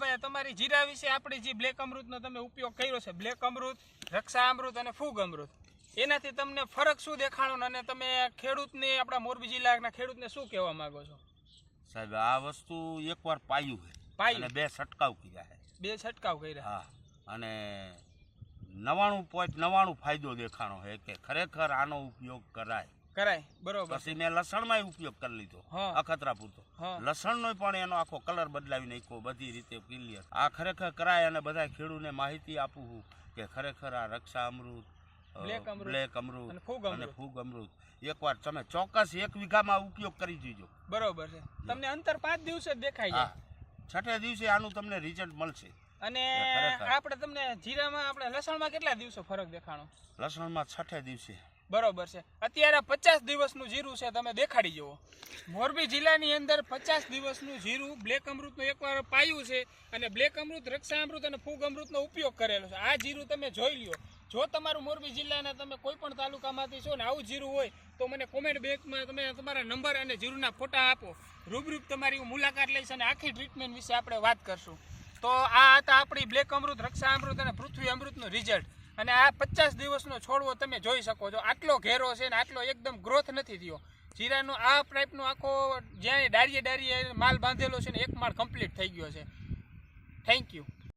રાહુલભાઈ તમારી જીરા વિશે આપણી જે બ્લેક અમૃતનો તમે ઉપયોગ કર્યો છે બ્લેક અમૃત રક્ષા અમૃત અને ફૂગ અમૃત એનાથી તમને ફરક શું દેખાણો અને તમે ખેડૂતને આપણા મોરબી જિલ્લાના ખેડૂતને શું કહેવા માંગો છો? સાહેબ આ વસ્તુ એકવાર પાયું છે. પાયું. બે છંટકાવ કર્યા છે. બે છંટકાવ કર્યા? હા. અને નવાણું પોઈન્ટ નવાણું ફાયદો દેખાણો છે કે ખરેખર આનો ઉપયોગ કરાય. કરાય બરોબર. પછી મેં લસણમાં ઉપયોગ કરી લીધો. અખતરા પૂરતો. લસણનો પણ એનો આખો કલર બદલાવી નાખ્યો બધી રીતે ક્લિયર આ ખરેખર કરાય અને બધા ખેડૂતને માહિતી આપું છું કે ખરેખર આ રક્ષા અમૃત બ્લેક અમૃત અને ફૂગ અમૃત. એકવાર તમે ચોક્કસ એક વીઘામાં ઉપયોગ કરી દીજો. બરોબર છે. તમને અંતર પાંચ દિવસે જ દેખાય જાય. છઠ્ઠે દિવસે આનું તમને રિઝલ્ટ મળશે. અને આપણે તમને જીરામાં આપણે લસણમાં કેટલા દિવસો ફરક દેખાણો? લસણમાં છઠ્ઠે દિવસે. બરોબર છે. અત્યારે પચાસ દિવસનું જીરું છે, તમે દેખાડી જુઓ. મોરબી જિલ્લાની અંદર પચાસ દિવસનું જીરું, બ્લેક અમૃતનું એકવાર પાયું છે અને બ્લેક અમૃત રક્ષા અમૃત અને ફૂગ અમૃતનો ઉપયોગ કરેલો છે. આ જીરું તમે જોઈ લ્યો. જો તમારું મોરબી જિલ્લાના તમે કોઈ પણ તાલુકામાંથી છો ને આવું જીરું હોય, તો મને કોમેન્ટ બેકમાં તમે તમારા નંબર અને જીરુના ફોટા આપો. રૂબરૂપ તમારી હું મુલાકાત લઈશ અને આખી ટ્રીટમેન્ટ વિશે આપણે વાત કરશું. તો આ હતા આપણી બ્લેક અમૃત રક્ષા અમૃત અને પૃથ્વી અમૃતનું રિઝલ્ટ અને આ પચાસ દિવસનો છોડવો તમે જોઈ શકો છો. આટલો ઘેરો છે ને આટલો એકદમ ગ્રોથ નથી થયો. જીરાનો આ ટાઈપનો આખો જ્યાં ડાળીએ ડાળીએ માલ બાંધેલો છે ને એક માળ કમ્પ્લીટ થઈ ગયો છે. Thank you